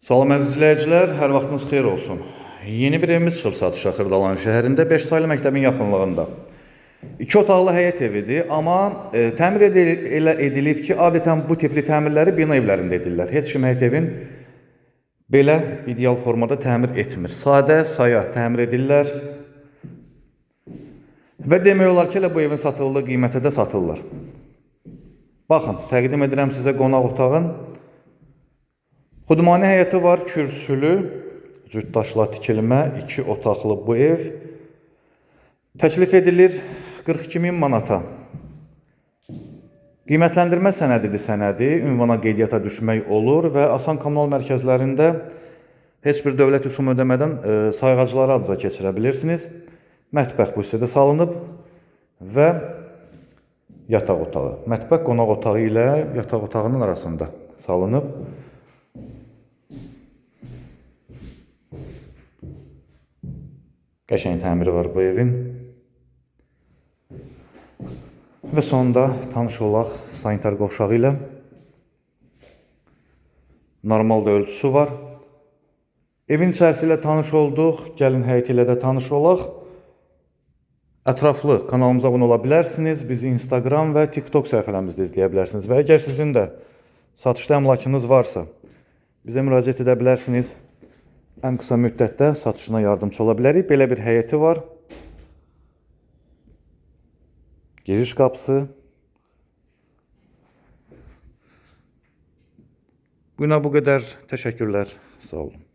Salam əziz izləyicilər, hər vaxtınız xeyir olsun. Yeni bir evimiz çıxıb satışa Xırdalan şəhərində 5 saylı məktəbin yaxınlığında. 2 otaqlı həyət evidir, amma e, təmir edil elə edilib ki, adətən bu tipli təmirləri bina evlərində edirlər. Heç kim həyət evin belə ideal formada təmir etmir. Sadə, saya təmir edirlər. Və demək olar ki, elə bu evin satıldığı qiymətə də satırlar. Baxın, təqdim edirəm sizə qonaq otağın Xudmani həyəti var, kürsülü, cütdaşla tikilmə, 2 otaqlı bu ev. Təklif edilir 42 min manata. Qiymətləndirmə sənədidir sənədi, ünvana qeydiyyata düşmək olur və asan kommunal mərkəzlərində heç bir dövlət rüsumu ödəmədən e, sayğaclara adca keçirə bilirsiniz. Mətbəx bu hissədə salınıb və yataq otağı. Mətbəx qonaq otağı ilə yataq otağının arasında salınıb. Qəşəng təmiri var bu evin. Və sonda tanış olaq sanitar qovşağı ilə. Normal da ölçüsü var. Evin içərisi ilə tanış olduq. Gəlin həyəti ilə də tanış olaq. Ətraflı kanalımıza abunə ola bilərsiniz. Bizi Instagram və TikTok səhifələrimizdə izləyə bilərsiniz. Və əgər sizin də satışda əmlakınız varsa, bizə müraciət edə bilərsiniz. Ən qısa müddətdə satışına yardımçı ola bilərik. Belə bir həyəti var. Giriş qapısı. Bugünə bu qədər. Təşəkkürlər. Sağ olun.